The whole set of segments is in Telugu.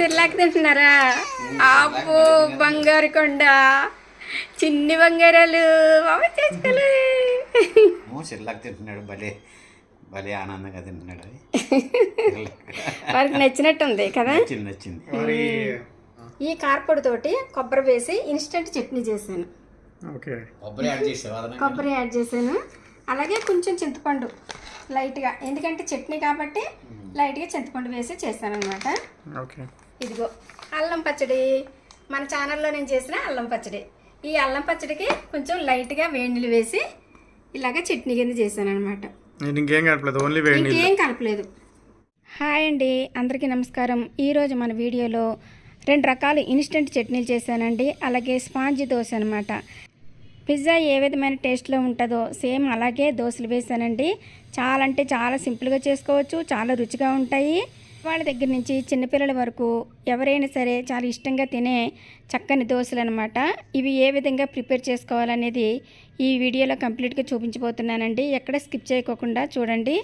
సిర్లాక్ తింటున్నారా అబ్బో బంగారు కొండ చిన్ని బంగారాలు బాబా చేసుకోలే. సిర్లాక్ తింటున్నాడు భలే భలే ఆనందంగా తింటున్నాడు అది. వారికి నచ్చినట్టుంది కదా? నచ్చింది నచ్చింది. ఈ కార్పొడి తోటి కొబ్బరి వేసి ఇన్స్టెంట్ చట్నీ చేశాను. ఓకే. కొబ్బరి యాడ్ చేసావు అదన కొబ్బరి యాడ్ చేశాను. అలాగే కొంచెం చింతపండు లైట్గా ఎందుకంటే చట్నీ కాబట్టి లైట్గా చింతపండు వేసి చేశాను అనమాట ఓకే. ఇదిగో అల్లం పచ్చడి. మన ఛానల్లో నేను చేసిన అల్లం పచ్చడి. ఈ అల్లం పచ్చడికి కొంచెం లైట్గా నీళ్ళు వేసి ఇలాగ చట్నీ కింద చేశాను అనమాట ఇంకేం కలపలేదు ఓన్లీ ఇంకేం కలపలేదు. హాయ్ అండి అందరికీ నమస్కారం. ఈరోజు మన వీడియోలో రెండు రకాల ఇన్స్టెంట్ చట్నీలు చేశానండి. అలాగే స్పాంజ్ దోశ అనమాట పిజ్జా ఏ విధమైన టేస్ట్లో ఉంటుందో సేమ్ అలాగే దోశలు వేసానండి చాలా అంటే చాలా సింపుల్గా చేసుకోవచ్చు చాలా రుచిగా ఉంటాయి. వాళ్ళ దగ్గర నుంచి చిన్నపిల్లల వరకు ఎవరైనా సరే చాలా ఇష్టంగా తినే చక్కని దోశలు అనమాట ఇవి ఏ విధంగా ప్రిపేర్ చేసుకోవాలనేది ఈ వీడియోలో కంప్లీట్గా చూపించబోతున్నానండి. ఎక్కడ స్కిప్ చేయకోకుండా చూడండి.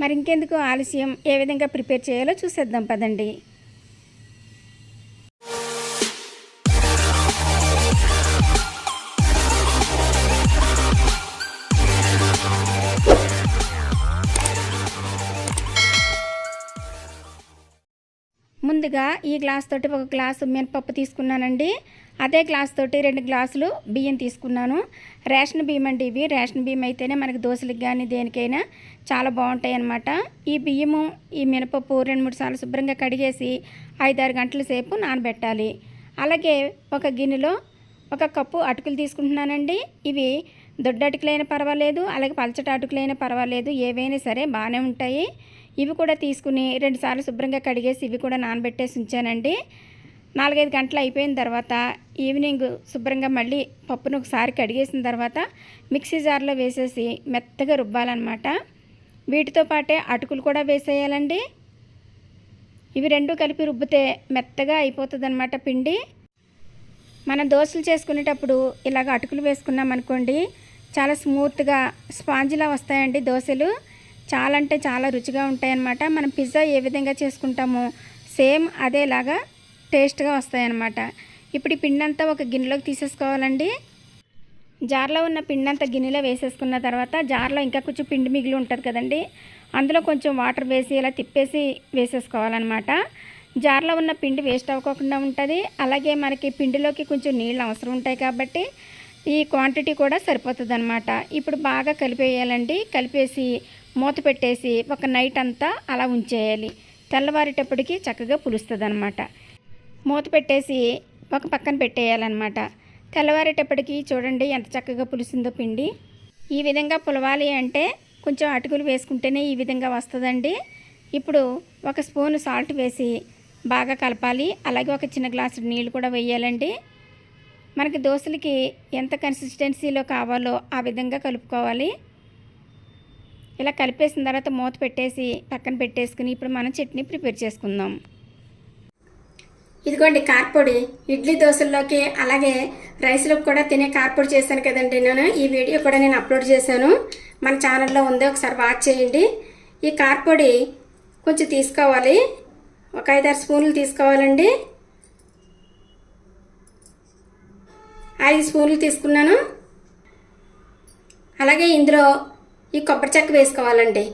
మరి ఇంకెందుకు ఆలస్యం? ఏ విధంగా ప్రిపేర్ చేయాలో చూసేద్దాం పదండి. ముందుగా ఈ గ్లాస్ తోటి ఒక గ్లాసు మినపప్పు తీసుకున్నానండి. అదే గ్లాస్ తోటి రెండు గ్లాసులు బియ్యం తీసుకున్నాను. రేషన్ బియ్యం అండి ఇవి. రేషన్ బియ్యం అయితేనే మనకి దోశలకు కానీ దేనికైనా చాలా బాగుంటాయి అన్నమాట ఈ బియ్యము ఈ మినపప్పు రెండు మూడు సార్లు శుభ్రంగా కడిగేసి ఐదారు గంటల సేపు నానబెట్టాలి. అలాగే ఒక గిన్నెలో ఒక కప్పు అటుకులు తీసుకుంటున్నానండి. ఇవి దొడ్డ అటుకులైనా పర్వాలేదు అలాగే పలచటి అటుకులైనా పర్వాలేదు. ఏవైనా సరే బాగానే ఉంటాయి. ఇవి కూడా తీసుకుని రెండుసార్లు శుభ్రంగా కడిగేసి ఇవి కూడా నానబెట్టేసి ఉంచానండి. నాలుగైదు గంటలు అయిపోయిన తర్వాత ఈవినింగ్ శుభ్రంగా మళ్ళీ పప్పును ఒకసారి కడిగేసిన తర్వాత మిక్సీ జార్లో వేసేసి మెత్తగా రుబ్బాలన్నమాట. వీటితో పాటే అటుకులు కూడా వేసేయాలండి. ఇవి రెండు కలిపి రుబ్బితే మెత్తగా అయిపోతుంది పిండి. మనం దోశలు చేసుకునేటప్పుడు ఇలాగ అటుకులు వేసుకున్నాం అనుకోండి చాలా స్మూత్గా స్పాంజిలా వస్తాయండి దోశలు. చాలా అంటే చాలా రుచిగా ఉంటాయన్నమాట. మనం పిజ్జా ఏ విధంగా చేసుకుంటామో సేమ్ అదేలాగా టేస్ట్గా వస్తాయన్నమాట. ఇప్పుడు ఈ పిండి అంతా ఒక గిన్నెలోకి తీసేసుకోవాలండి. జార్లో ఉన్న పిండి అంతా గిన్నెలో వేసేసుకున్న తర్వాత జార్లో ఇంకా కొంచెం పిండి మిగిలి ఉంటుంది కదండి. అందులో కొంచెం వాటర్ వేసి ఇలా తిప్పేసి వేసేసుకోవాలన్నమాట. జార్లో ఉన్న పిండి వేస్ట్ అవ్వకుండా ఉంటుంది. అలాగే మనకి పిండిలోకి కొంచెం నీళ్ళు అవసరం ఉంటాయి కాబట్టి ఈ క్వాంటిటీ కూడా సరిపోతుంది అనమాట ఇప్పుడు బాగా కలిపేయాలండి. కలిపేసి మూత పెట్టేసి ఒక నైట్ అంతా అలా ఉంచేయాలి. తెల్లవారేటప్పటికి చక్కగా పులుస్తుంది అనమాట మూత పెట్టేసి ఒక పక్కన పెట్టేయాలన్నమాట. తెల్లవారేటప్పటికి చూడండి ఎంత చక్కగా పులిసిందో పిండి. ఈ విధంగా పులవాలి అంటే కొంచెం అటుకులు వేసుకుంటేనే ఈ విధంగా వస్తుందండి. ఇప్పుడు ఒక స్పూన్ సాల్ట్ వేసి బాగా కలపాలి. అలాగే ఒక చిన్న గ్లాసు నీళ్ళు కూడా వేయాలండి. మనకి దోశలకి ఎంత కన్సిస్టెన్సీలో కావాలో ఆ విధంగా కలుపుకోవాలి. ఇలా కలిపేసిన తర్వాత మూత పెట్టేసి పక్కన పెట్టేసుకుని ఇప్పుడు మనం చట్నీ ప్రిపేర్ చేసుకుందాం. ఇదిగోండి కార్పొడి ఇడ్లీ దోశల్లోకి అలాగే రైస్లోకి కూడా తినే కార్పొడి చేశాను కదండి నేను. ఈ వీడియో కూడా నేను అప్లోడ్ చేశాను. మన ఛానల్లో ఉంది ఒకసారి వాచ్ చేయండి. ఈ కార్పొడి కొంచెం తీసుకోవాలి. ఒక ఐదారు స్పూన్లు తీసుకోవాలండి. ఐదు స్పూన్లు తీసుకున్నాను. అలాగే ఇందులో ఈ కొబ్బరి చెక్క వేసుకోవాలండి.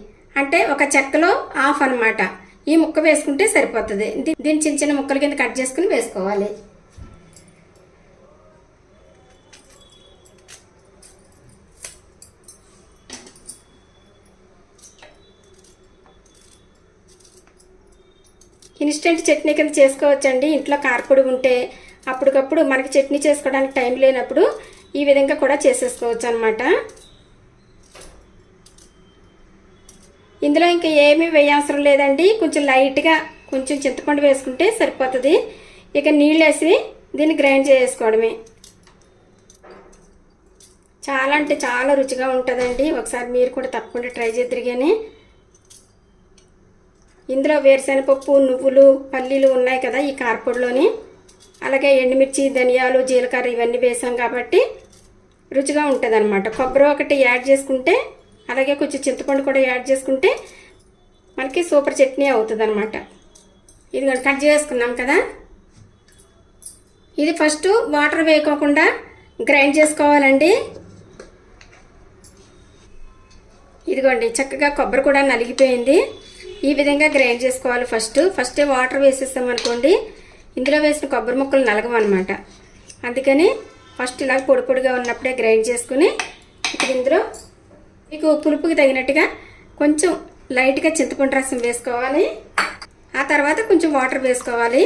అంటే ఒక చెక్కలో హాఫ్ అనమాట ఈ ముక్క వేసుకుంటే సరిపోతుంది. దీన్ని చిన్న చిన్న ముక్కల కింద కట్ చేసుకుని వేసుకోవాలి. ఇన్స్టెంట్ చట్నీ కింద చేసుకోవచ్చండి. ఇంట్లో కారపొడి ఉంటే అప్పటికప్పుడు మనకి చట్నీ చేసుకోవడానికి టైం లేనప్పుడు ఈ విధంగా కూడా చేసేసుకోవచ్చు అనమాట ఇందులో ఇంకా ఏమీ వేయవసరం లేదండి. కొంచెం లైట్గా కొంచెం చింతపండు వేసుకుంటే సరిపోతుంది. ఇక నీళ్ళు వేసి దీన్ని గ్రైండ్ చేసుకోవడమే. చాలా అంటే చాలా రుచిగా ఉంటుందండి. ఒకసారి మీరు కూడా తప్పకుండా ట్రై చేద్దరు కానీ ఇందులో వేరుశనగపప్పు నువ్వులు పల్లీలు ఉన్నాయి కదా ఈ కారపొడిలోని. అలాగే ఎండుమిర్చి ధనియాలు జీలకర్ర ఇవన్నీ వేసాం కాబట్టి రుచిగా ఉంటుంది అనమాట కొబ్బరి ఒకటి యాడ్ చేసుకుంటే అలాగే కొంచెం చింతపండు కూడా యాడ్ చేసుకుంటే మనకి సూపర్ చట్నీ అవుతుంది అనమాట ఇది కట్ చేసుకున్నాం కదా. ఇది ఫస్ట్ వాటర్ వేయకోకుండా గ్రైండ్ చేసుకోవాలండి. ఇదిగోండి చక్కగా కొబ్బరి కూడా నలిగిపోయింది. ఈ విధంగా గ్రైండ్ చేసుకోవాలి ఫస్ట్. ఫస్ట్ వాటర్ వేసేసాం అనుకోండి ఇందులో వేసిన కొబ్బరి ముక్కలు నలగవన్నమాట. అందుకని ఫస్ట్ ఇలా పొడి పొడిగా ఉన్నప్పుడే గ్రైండ్ చేసుకుని ఇప్పుడు ఇందులో మీకు పులుపుకి తగినట్టుగా కొంచెం లైట్గా చింతపండు రసం వేసుకోవాలి. ఆ తర్వాత కొంచెం వాటర్ వేసుకోవాలి.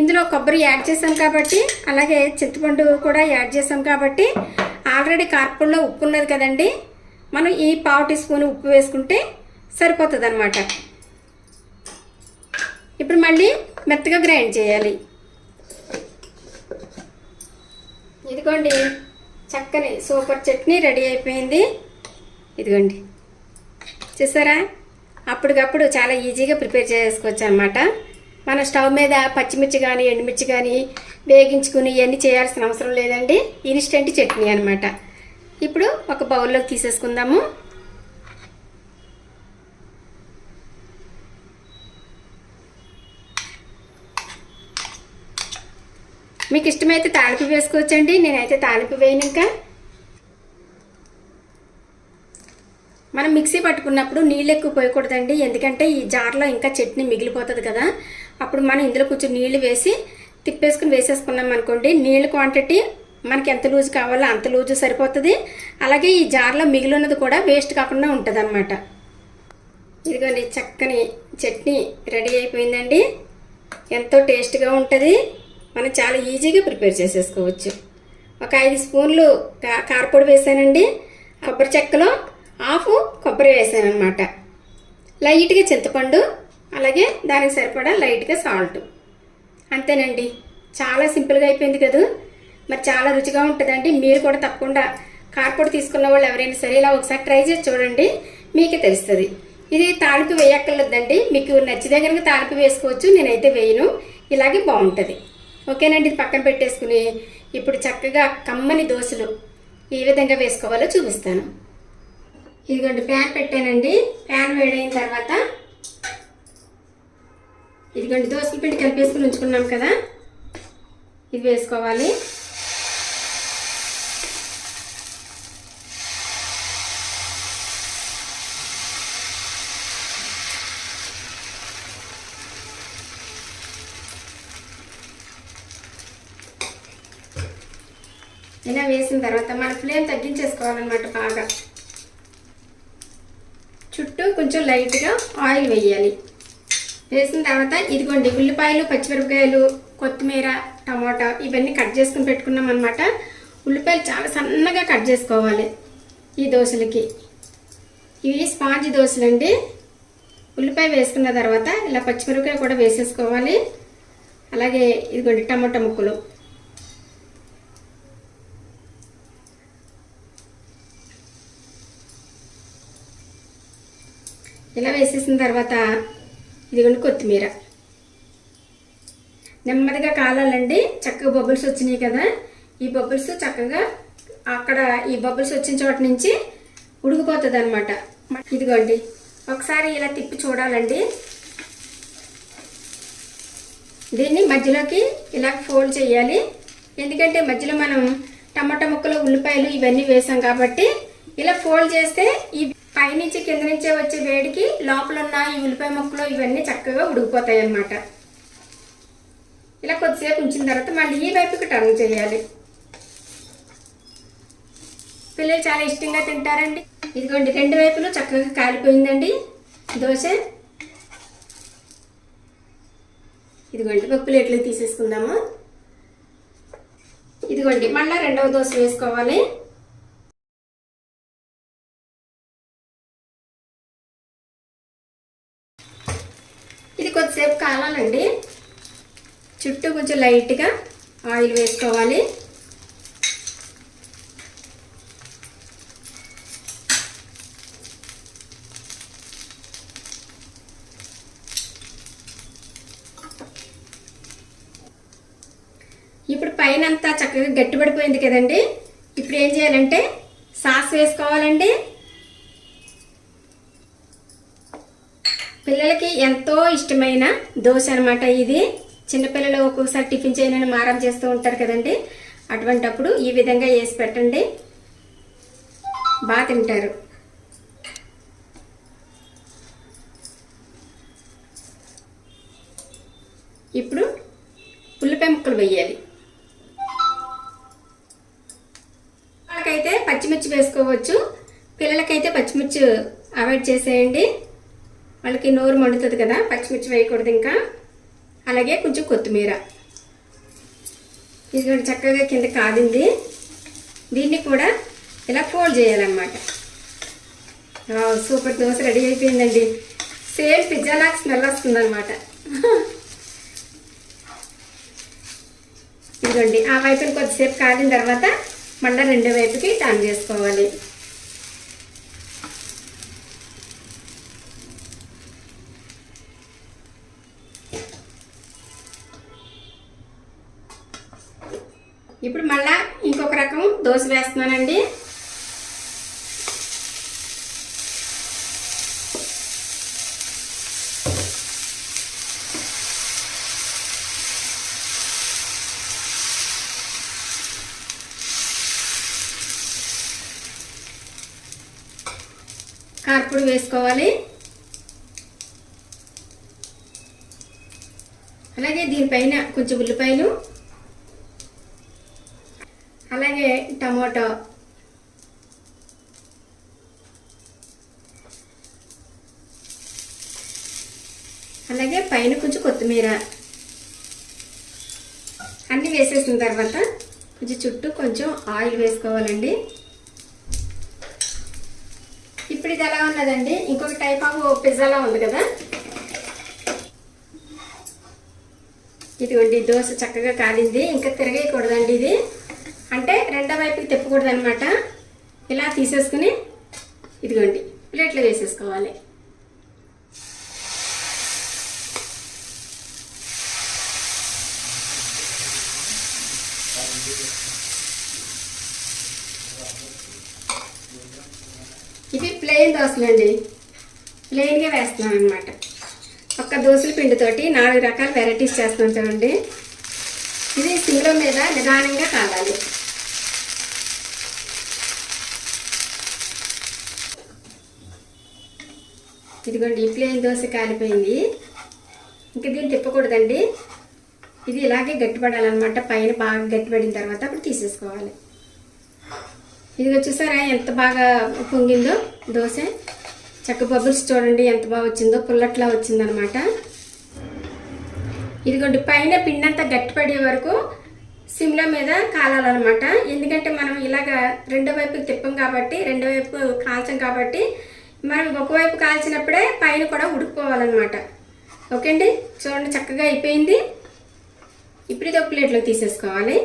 ఇందులో కొబ్బరి యాడ్ చేసాం కాబట్టి అలాగే చింతపండు కూడా యాడ్ చేసాం కాబట్టి ఆల్రెడీ కార్పొడిలో ఉప్పు ఉన్నది కదండి. మనం ఈ పావు టీ స్పూన్ ఉప్పు వేసుకుంటే సరిపోతుంది అనమాట ఇప్పుడు మళ్ళీ మెత్తగా గ్రైండ్ చేయాలి. ఇదిగోండి. చక్కని సూపర్ చట్నీ రెడీ అయిపోయింది. ఇదిగోండి. చూసారా? అప్పటికప్పుడు చాలా ఈజీగా ప్రిపేర్ చేసుకోవచ్చు అనమాట మన స్టవ్ మీద పచ్చిమిర్చి కానీ ఎండుమిర్చి కానీ వేగించుకుని ఇవన్నీ చేయాల్సిన అవసరం లేదండి. ఇన్స్టెంట్ చట్నీ అనమాట ఇప్పుడు ఒక బౌల్లోకి తీసేసుకుందాము. మీకు ఇష్టమైతే తాలింపు వేసుకోవచ్చండి. నేనైతే తాలింపు వేయను ఇంకా. మనం మిక్సీ పట్టుకున్నప్పుడు నీళ్ళు ఎక్కువ పోయకూడదండి. ఎందుకంటే ఈ జార్లో ఇంకా చట్నీ మిగిలిపోతుంది కదా. అప్పుడు మనం ఇందులో కొంచెం నీళ్ళు వేసి తిప్పేసుకుని వేసేసుకున్నాం అనుకోండి. నీళ్ళ క్వాంటిటీ మనకి ఎంత లూజు కావాలో అంత లూజు సరిపోతుంది. అలాగే ఈ జార్లో మిగిలినది కూడా వేస్ట్ కాకుండా ఉంటుంది అనమాట ఇదిగోండి చక్కని చట్నీ రెడీ అయిపోయిందండి. ఎంతో టేస్ట్గా ఉంటుంది. మనం చాలా ఈజీగా ప్రిపేర్ చేసేసుకోవచ్చు. ఒక ఐదు స్పూన్లు కా- కారపొడి వేసానండి. కొబ్బరి చెక్కలో హాఫ్ కొబ్బరి వేసాను అనమాట లైట్గా చింతపండు అలాగే దానికి సరిపడా లైట్గా సాల్ట్. అంతేనండి. చాలా సింపుల్గా అయిపోయింది కదా. మరి చాలా రుచిగా ఉంటుందండి. మీరు కూడా తప్పకుండా కార్పొడి తీసుకున్న వాళ్ళు ఎవరైనా సరే ఇలా ఒకసారి ట్రై చేసి చూడండి. మీకే తెలుస్తుంది. ఇది తాలింపు వేయక్కర్లేదండి. మీకు నచ్చితే కనుక తాలింపు వేసుకోవచ్చు. నేనైతే వేయను. ఇలాగే బాగుంటుంది. ఓకేనండి ఇది పక్కన పెట్టేసుకుని ఇప్పుడు చక్కగా కమ్మని దోశలు ఏ విధంగా వేసుకోవాలో చూపిస్తాను. ఇదిగోండి ప్యాన్ పెట్టానండి. ప్యాన్ వేడైన తర్వాత ఇదిగోండి దోశలు పిండి కలిపేసుకుని ఉంచుకున్నాం కదా. ఇది వేసుకోవాలి. ఇలా వేసిన తర్వాత మన ఫ్లేమ్ తగ్గించేసుకోవాలన్నమాట బాగా. చుట్టూ కొంచెం లైట్గా ఆయిల్ వేయాలి. వేసిన తర్వాత ఇదిగోండి ఉల్లిపాయలు పచ్చిమిరపకాయలు కొత్తిమీర టమాటా ఇవన్నీ కట్ చేసుకుని పెట్టుకున్నాం అనమాట ఉల్లిపాయలు చాలా సన్నగా కట్ చేసుకోవాలి ఈ దోశలకి. ఇవి స్పాంజ్ దోశలండి. ఉల్లిపాయ వేసుకున్న తర్వాత ఇలా పచ్చిమిరపకాయ కూడా వేసేసుకోవాలి. అలాగే ఇదిగోండి టమాటా ముక్కలు. ఇలా వేసేసిన తర్వాత ఇదిగోండి కొత్తిమీర. నెమ్మదిగా కాలాలండి. చక్కగా బబుల్స్ వచ్చినాయి కదా. ఈ బబుల్స్ చక్కగా అక్కడ ఈ బబుల్స్ వచ్చిన చోట నుంచి ఉడికిపోతుంది అనమాట ఇదిగోండి. ఒకసారి ఇలా తిప్పి చూడాలండి. దీన్ని మధ్యలోకి ఇలా ఫోల్డ్ చేయాలి. ఎందుకంటే మధ్యలో మనం టమాటా ముక్కలు ఉల్లిపాయలు ఇవన్నీ వేసాం కాబట్టి ఇలా ఫోల్డ్ చేస్తే ఈ పైనుంచి కింద నుంచే వచ్చే వేడికి లోపల ఉన్న ఈ ఉల్లిపాయ ముక్కలు ఇవన్నీ చక్కగా ఉడికిపోతాయి అన్నమాట. ఇలా కొద్దిసేపు ఉంచిన తర్వాత మళ్ళీ ఈ వైపుకి టర్న్ చేయాలి. పిల్లలు చాలా ఇష్టంగా తింటారండి. ఇదిగోండి రెండు వైపులు చక్కగా కాలిపోయిందండి. దోశ. ఇదిగోండి ఒక ప్లేట్లో తీసేసుకుందాము. ఇదిగోండి మళ్ళీ రెండవ దోశ వేసుకోవాలి ఇది కొద్దిసేపు కాలాలండి చుట్టూ కొంచెం లైట్గా ఆయిల్ వేసుకోవాలి. ఇప్పుడు పైన అంతా చక్కగా గట్టిపడిపోయింది కదండి. ఇప్పుడు ఏం చేయాలంటే సాస్ వేసుకోవాలండి. పిల్లలకి ఎంతో ఇష్టమైన దోశ అనమాట ఇది. చిన్నపిల్లలు ఒక్కొక్కసారి టిఫిన్ చేయనని మారం చేస్తూ ఉంటారు కదండి. అటువంటప్పుడు ఈ విధంగా వేసి పెట్టండి. బాగా తింటారు. ఇప్పుడు ఉల్లిపాయ ముక్కలు వేయాలి. వాళ్ళకైతే పచ్చిమిర్చి వేసుకోవచ్చు. పిల్లలకైతే పచ్చిమిర్చి అవాయిడ్ చేసేయండి. వాళ్ళకి నోరు మండుతుంది కదా పచ్చిమిర్చి వేయకూడదు ఇంకా. అలాగే కొంచెం కొత్తిమీర. ఇది కూడా చక్కగా కింద కాదింది. దీన్ని కూడా ఇలా ఫోల్డ్ చేయాలన్నమాట. సూపర్ దోశ రెడీ అయిపోయిందండి. సేమ్ పిజ్జా నాకు స్మెల్ వస్తుంది అనమాట ఇదిగోండి ఆ వైపుని కొద్దిసేపు కాలిన తర్వాత మళ్ళీ రెండో వైపుకి టర్న్ చేసుకోవాలి. దోశ వేస్తున్నానండి కార్పొడి వేసుకోవాలి. అలాగే దీనిపైన కొంచెం ఉల్లిపాయలు అలాగే టమాటో. అలాగే పైన కొంచెం కొత్తిమీర. అన్నీ వేసేసిన తర్వాత కొంచెం చుట్టూ కొంచెం ఆయిల్ వేసుకోవాలండి. ఇప్పుడు ఇది ఎలా ఉన్నదండి? ఇంకొక టైప్ ఆఫ్ పిజ్జాలా ఉంది కదా? ఇదిగోండి దోశ చక్కగా కాలింది. ఇంకా తిరగేయకూడదండి ఇది. అంటే రెండో వైపుకి తిప్పకూడదు అనమాట ఇలా తీసేసుకుని ఇదిగోండి ప్లేట్లో వేసేసుకోవాలి. ఇవి ప్లెయిన్ దోశలండి ప్లెయిన్గా వేస్తున్నాం అనమాట ఒక్క దోశల పిండితోటి నాలుగు రకాల వెరైటీస్ చేస్తున్నాం చూడండి. ఇది సిమ్లో మీద నిదానంగా కావాలి. ఇదిగోండి ఈ ప్లేన్ దోశ కాలిపోయింది. ఇంకా దీన్ని తిప్పకూడదండి. ఇది ఇలాగే గట్టిపడాలన్నమాట. పైన బాగా గట్టిపడిన తర్వాత అప్పుడు తీసేసుకోవాలి. ఇదిగో చూసారా ఎంత బాగా పొంగిందో దోశ? చక్క బబుల్స్ చూడండి ఎంత బాగా వచ్చిందో. పుల్లట్లా వచ్చిందనమాట ఇదిగోండి పైన పిండి గట్టిపడే వరకు సిమ్ల మీద కాలాలన్నమాట. ఎందుకంటే మనం ఇలాగ రెండో వైపు తిప్పం కాబట్టి రెండో వైపు కాల్చం కాబట్టి మనం ఒకవైపు కాల్చినప్పుడే పైన కూడా ఉడికిపోవాలన్నమాట. ఓకే అండి చూడండి చక్కగా అయిపోయింది. ఇప్పుడు ఇది ఒక ప్లేట్లో తీసేసుకోవాలి.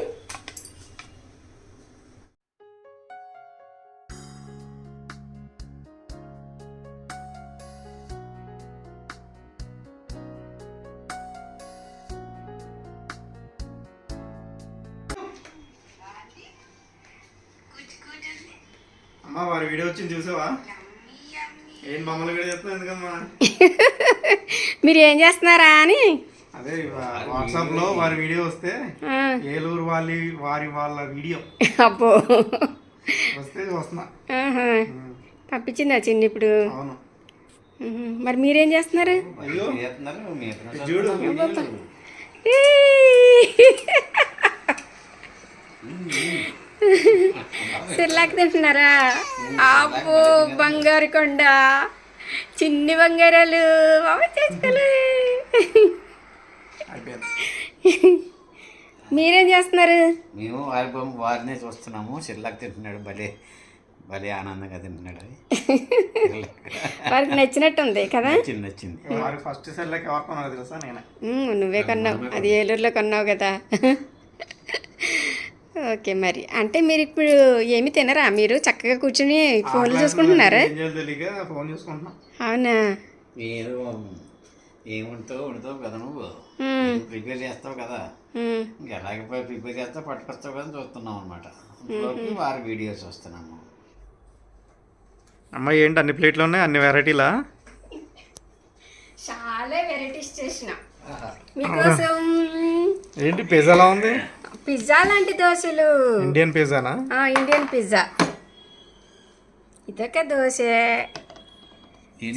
అమ్మ వారి వీడియో వచ్చింది చూసావా? మీరు ఏం చేస్తున్నారా అని? అదే వాట్సాప్లో వారి వీడియో వస్తే ఏలూరు వాళ్ళి వారి వాళ్ళ వీడియో. అబ్బో. వస్తే చూస్తున్నా ఆహా. పంపించిందా చిన్ని ఇప్పుడు? అవును. మరి మీరేం చేస్తున్నారు? చూడు! సిర్లాక్ తింటున్నారా అబ్బో బంగారు కొండ చిన్ని బంగారాలు బాబా చేసుకోలే. మీరేం చేస్తున్నారు? మేము వారి బొమ్మ వారినే చూస్తున్నాము. సిర్లాక్ తింటున్నాడు భలే భలే ఆనందంగా తింటున్నాడు అది. వారికి నచ్చినట్టుంది కదా? వారి ఫస్ట్ సెల్లకి ఎవరు తెలుసా నేనే? నువ్వే కొన్నావు. అది ఏలూరులో కొన్నావు కదా. ఓకే మరి. అంటే మీరు ఇప్పుడు ఏమి తినరా? మీరు చక్కగా కూర్చుని ఫోన్లు చూసుకుంటున్నారా? ఏం చేయాలో తెలియక ఫోన్ చూసుకుంటున్నాం. అవునా? ఏముంటావు వండుతావు? కదా నువ్వు? ప్రిపేర్ చేస్తావు కదా? ఎలాగే ప్రిపేర్ చేస్తావు పట్టుకొస్తావు కదా చూస్తున్నాం అనమాట వారి వీడియోస్ వస్తున్నాము అమ్మ ఏంటి అన్ని ప్లేట్లు ఉన్నాయి? అన్ని వెరైటీలా? మీకోసం ఏంటి పిజ్జా ఎలా ఉంది? పిజ్జా లాంటి దోశలు. ఇండియన్ పిజ్జానా? ఆ, ఇండియన్ పిజ్జా. ఇదొక దోశ.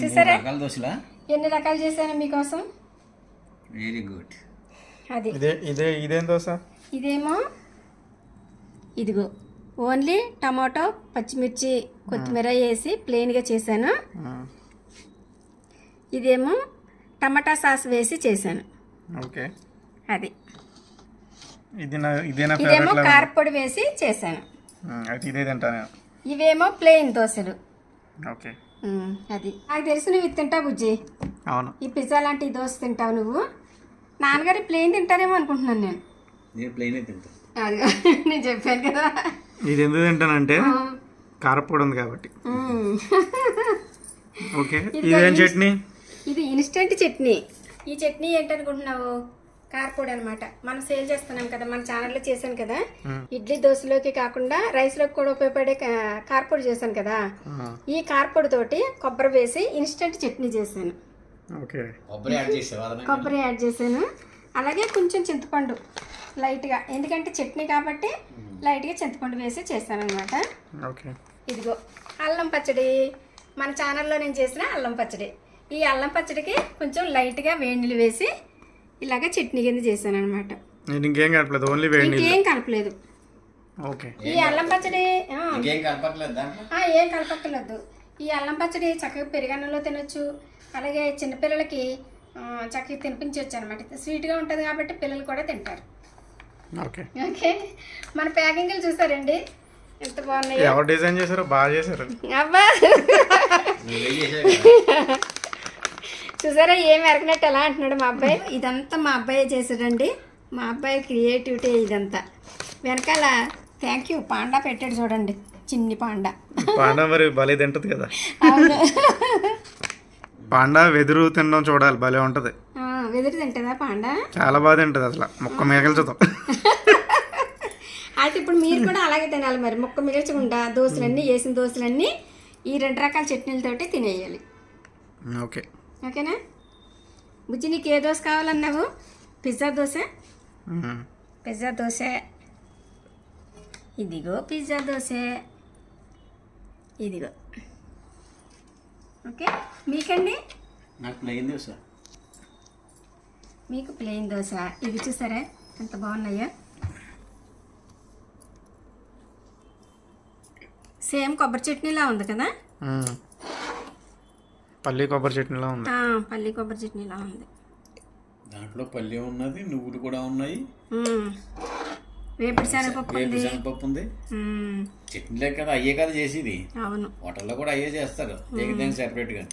చూసారా? దోశలా? ఎన్ని రకాలు చేశాను మీకోసం? Very good. అది. ఇదే ఇదే ఇదేం దోశ? ఇదేమో? ఇదిగో. ఓన్లీ టమాటో పచ్చిమిర్చి కొత్తిమీర వేసి ప్లెయిన్గా చేశాను. ఇదేమో టమాటా సాస్ వేసి చేశాను. ఓకే. అది. ఇది నా ఇదేమో కారపొడి వేసి చేశాను. అయితే ఇదే తింటాను ఇవేమో ప్లెయిన్ దోశలు. ఓకే. అది. నాకు తెలిసి నువ్వు ఇది తింటావు బుజ్జి. అవును. ఈ పిజ్జా లాంటి దోశ తింటావు నువ్వు. నాన్నగారు ప్లెయిన్ తింటారేమో అనుకుంటున్నాను నేను. నేను ప్లెయిన్ తింటాను అది నేను చెప్పాను కదా. ఇది ఎందుకు తింటానంటే కారపొడి ఉంది కాబట్టి. ఓకే ఇదేం చట్నీ? ఇది ఇన్స్టెంట్ చట్నీ. ఈ చట్నీ ఏంటనుకుంటున్నావు? కార్పొడి అనమాట మనం సేల్ చేస్తున్నాం కదా మన ఛానల్లో చేశాను కదా. ఇడ్లీ దోశలోకి కాకుండా రైస్లోకి కూడా ఉపయోగపడే కార్పొడి చేశాను కదా. ఈ కార్పొడి తోటి కొబ్బరి వేసి ఇన్స్టెంట్ చట్నీ చేశాను. ఓకే. కొబ్బరి యాడ్ చేశాను. అలాగే కొంచెం చింతపండు లైట్గా ఎందుకంటే చట్నీ కాబట్టి లైట్గా చింతపండు వేసి చేశాను అనమాట ఓకే. ఇదిగో అల్లం పచ్చడి. మన ఛానల్లో నేను చేసిన అల్లం పచ్చడి. ఈ అల్లం పచ్చడికి కొంచెం లైట్గా వేడి వేసి ఇలాగ చట్నీ కింద చేశాను అనమాట ఇంకేం కలపలేదు ఓన్లీ వేడి ఇంకేం కలపలేదు ఓకే. ఈ అల్లం పచ్చడి ఆ, ఇంకేం కలపట్లేదు దాంట్లో? ఆ, ఏం కలపక్కర్లేదు ఈ అల్లం పచ్చడి చక్కగా పెరుగన్నంలో తినొచ్చు. అలాగే చిన్నపిల్లలకి ఆ, చక్కగా తినిపించవచ్చు అనమాట స్వీట్గా ఉంటుంది కాబట్టి పిల్లలు కూడా తింటారు. ఓకే. ఓకే. మన ప్యాకింగ్లు చూసారండి? ఎంత బాగున్నాయో. ఎవరు డిజైన్ చేశారో బాగా చేశారు. అబ్బా. చూసారా? ఏం ఎరగనట్టు ఎలా అంటున్నాడు మా అబ్బాయి? ఇదంతా మా అబ్బాయి చేసాడండి మా అబ్బాయి క్రియేటివిటీ ఇదంతా. వెనకాల థ్యాంక్ యూ పాండా పెట్టాడు చూడండి. చిన్ని పాండా. పాండా మరి భలే తింటది కదా. పాండా వెదురు తినడం చూడాలి భలే ఉంటది. ఆ, వెదురు తింటుందా పాండా? చాలా బాగా తింటది అసలు. మొక్క మిగల్చదాం. అయితే ఇప్పుడు మీరు కూడా అలాగే తినాలి మరి. ముక్క మిగిల్చకుండా దోశలన్నీ వేసిన దోశలన్నీ ఈ రెండు రకాల చట్నీలతోటి తినేయాలి. ఓకే. ఓకేనా? బుజ్జి నీకు ఏ దోశ కావాలన్నావు? పిజ్జా దోశ. పిజ్జా దోశ. ఇదిగో పిజ్జా దోశ. ఇదిగో. ఓకే మీకండి? నాకు ప్లెయిన్ దోశ. మీకు ప్లెయిన్ దోశ. ఇవి చూసారా? ఎంత బాగున్నాయో. సేమ్ కొబ్బరి చట్నీలా ఉంది కదా. పల్లి కొబ్బరి చట్నీలో ఉంది. ఆ, పల్లి కొబ్బరి చట్నీలా ఉంది. దాంట్లో పల్లె ఉన్నది నువ్వులు కూడా ఉన్నాయి. వేపుడు శనగపప్పు వేపు ఉంది. శనగపప్పు ఉంది. చట్నీలే కదా అయ్యే కదా చేసేది. అవును. హోటల్లో కూడా అయ్యే చేస్తారు. ఏకదానికి సెపరేట్గా.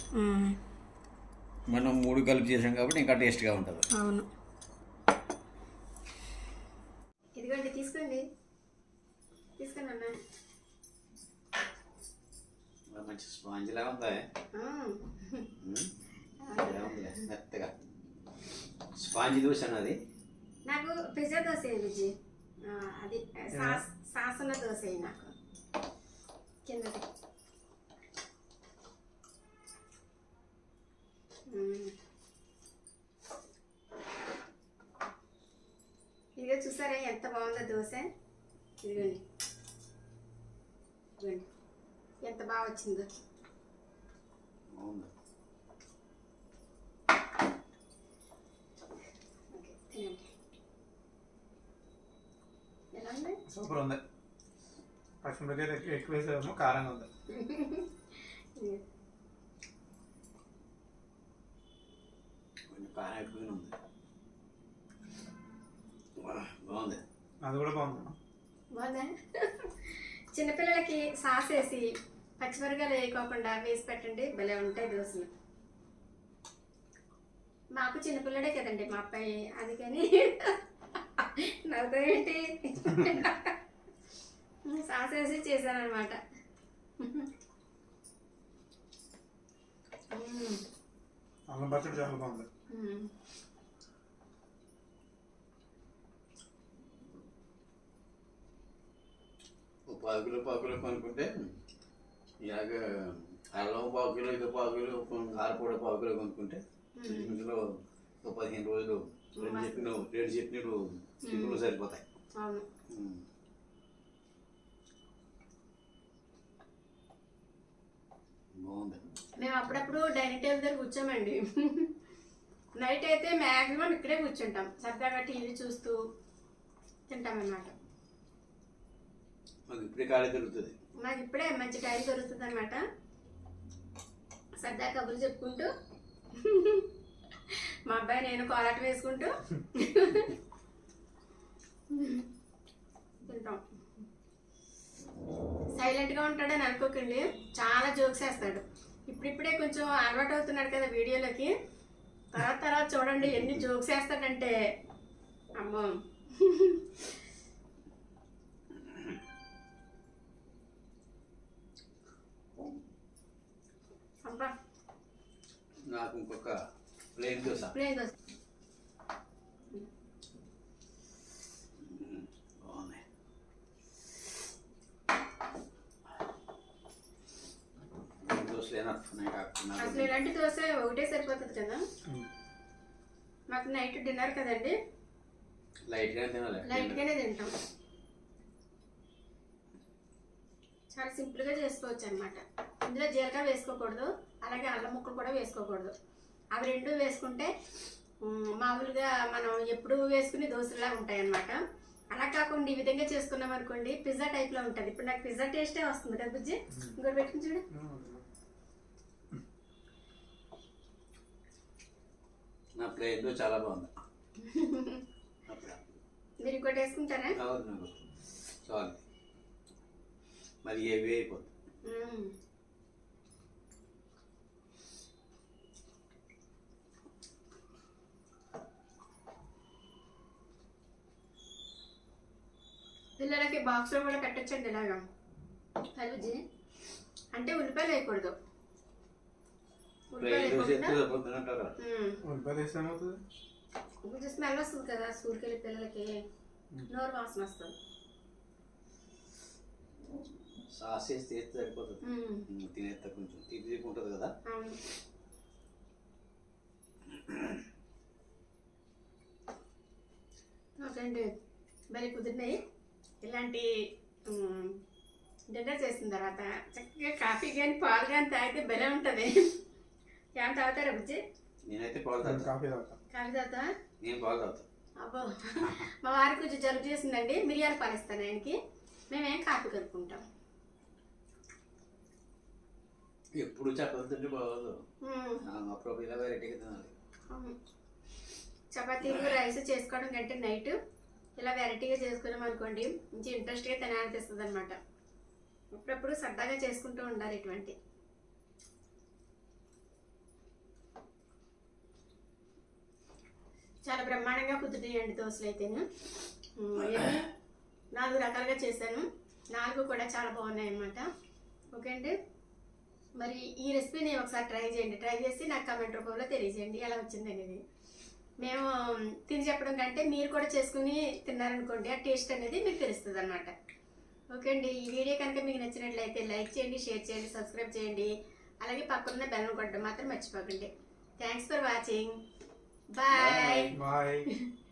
మనం మూడు కలిపి చేసాం కాబట్టి ఇంకా టేస్ట్గా ఉంటుంది. అవును. ఇదిగోండి తీసుకోండి. తీసుకోండి అన్న. మంచి స్పాంజ్ లా ఉందా? మెత్తగా. స్పాంజ్ దోశ అన్నది నాకు పిజ్జా దోశ వేయండి అది సాస్ సాస్ ఉన్న దోశ నాకు? కిందది మ్మ్. ఇదిగో చూసారా ఎంత బాగుందో దోశ ఇదిగోండి ఇదిగోండి ఎంత బాగా వచ్చిందో. సూపర్ ఉంది. పచ్చిమిరకాయలు ఎక్కువ వేసేదేమో కారంగా ఉంది. కారం ఎక్కువగానే ఉంది. బాగుంది. అది కూడా బాగుంది. బాగుందా? చిన్నపిల్లలకి సాస్ వేసి పచ్చిమిరకాయలు వేయకోకుండా వేసి పెట్టండి. భలే ఉంటాయి దోశలు. మాకు చిన్నపిల్లడే కదండి మా అబ్బాయి అందుకని నవ్వుతా ఏంటి? సాస్ వేసి చేశానమాట అల్లం పచ్చడి చాలా బాగుంది. పాకులు పాకులు ఇలాగ అల్లం పాకులు ఇక పాకులు కారపూడ పాకులు కొనుక్కుంటే ఇంట్లో ఓ పదిహేను రోజులు రెండు చెప్పిన రెండు చెప్పినప్పుడు చిక్కులు సరిపోతాయి. బాగుంది. మేము అప్పుడప్పుడు డైనింగ్ టేబుల్ దగ్గర కూర్చోమండి. నైట్ అయితే మ్యాక్సిమం ఇక్కడే కూర్చుంటాం. సరదాగా టీవీ చూస్తూ తింటామన్నమాట మాకు ఇప్పుడే ఖాళీ దొరుకుతుంది. మాకు ఇప్పుడే మంచి టైం దొరుకుతుంది అనమాట సరదా కబుర్లు చెప్పుకుంటూ మా అబ్బాయి నేను కోలాట వేసుకుంటూ తింటాం. సైలెంట్గా ఉంటాడని అనుకోకండి. చాలా జోక్స్ వేస్తాడు. ఇప్పుడిప్పుడే కొంచెం అలవాటు అవుతున్నాడు కదా వీడియోలోకి. తర్వాత తర్వాత చూడండి ఎన్ని జోక్స్ వేస్తాడంటే. అమ్మో. ఇంకొక ప్లేన్ దోశ ప్లేన్ దోశ కాకుండా అసలు ఇలాంటి దోశ ఒకటే సరిపోతుంది కదా? మాకు నైట్ డిన్నర్ కదండి. లైట్గా తినాలి. లైట్గానే తింటాం. చాలా సింపుల్గా చేసుకోవచ్చు అనమాట ఇందులో జీలకర్ర వేసుకోకూడదు. అలాగే అల్లం ముక్కలు కూడా వేసుకోకూడదు. అవి రెండు వేసుకుంటే మామూలుగా మనం ఎప్పుడు వేసుకునే దోశలా ఉంటాయి అన్నమాట అలా కాకుండా ఈ విధంగా చేసుకున్నాం అనుకోండి పిజ్జా టైప్లో ఉంటుంది. ఇప్పుడు నాకు పిజ్జా టేస్టే వస్తుంది కదా బుజ్జి? ఇంకోటి పెట్టుకుని చూడు. నా చాలా బాగుంది. మీరు ఇంకోటి వేసుకుంటారా? అవును నాకు చాలు మరి ఏవి అయిపోతుంది పిల్లలకి బాక్స్లో కూడా పెట్టచ్చండి ఇలాగా. హలుజీ అంటే ఉల్లిపాయలు వేయకూడదు. స్మెల్ వస్తుంది కదా స్కూల్కి వెళ్ళి పిల్లలకి నోరు వాసన వస్తుంది. సరిపోతుంది. తినేస్తా కొంచెం తీపి ఉంటుంది కదా. ఓకే అండి. మరి కుదిరినాయి? ఇలాంటి డిన్నర్ చేసిన తర్వాత చక్కగా కాఫీ కానీ పాలు కానీ తాగితే భలే ఉంటుంది. ఏమైనా తాగుతారా బుజ్జి నేనైతే పాలు తాగుతా. కాఫీ తాగుతా. కాఫీ తాగుతా? నేను పాలు తాగుతా. అబ్బో మా వారికి కొంచెం జలుబు చేసిందండి మిరియాలు పాలు ఇస్తాను ఆయనకి. మేమేం కాఫీ కలుపుకుంటాం ఎప్పుడు చెప్పదంటే బాగోదు. అప్పుడు ఇలా వెరైటీగా తినాలి. చపాతీలు రైస్ చేసుకోవడం కంటే నైట్ ఇలా వెరైటీగా చేసుకున్నాం అనుకోండి మంచి ఇంట్రెస్ట్గా తినాలనిపిస్తుంది అనమాట అప్పుడప్పుడు సరదాగా చేసుకుంటూ ఉండాలి ఇటువంటి. చాలా బ్రహ్మాండంగా కుదురుతాయండి దోశలు అయితేను. నాలుగు రకాలుగా చేశాను. నాలుగు కూడా చాలా బాగున్నాయి అన్నమాట ఓకే అండి? మరి ఈ రెసిపీని ఒకసారి ట్రై చేయండి. ట్రై చేసి నాకు కమెంట్ రూపంలో తెలియజేయండి. ఎలా వచ్చింది అనేది మేము తిని చెప్పడం కంటే మీరు కూడా చేసుకుని తిన్నారనుకోండి ఆ టేస్ట్ అనేది మీకు తెలుస్తుంది అనమాట ఓకే అండి ఈ వీడియో కనుక మీకు నచ్చినట్లయితే లైక్ చేయండి షేర్ చేయండి సబ్స్క్రైబ్ చేయండి. అలాగే పక్కన బెల్లం కొట్టడం మాత్రం మర్చిపోకండి. Thanks for watching. Bye. Bye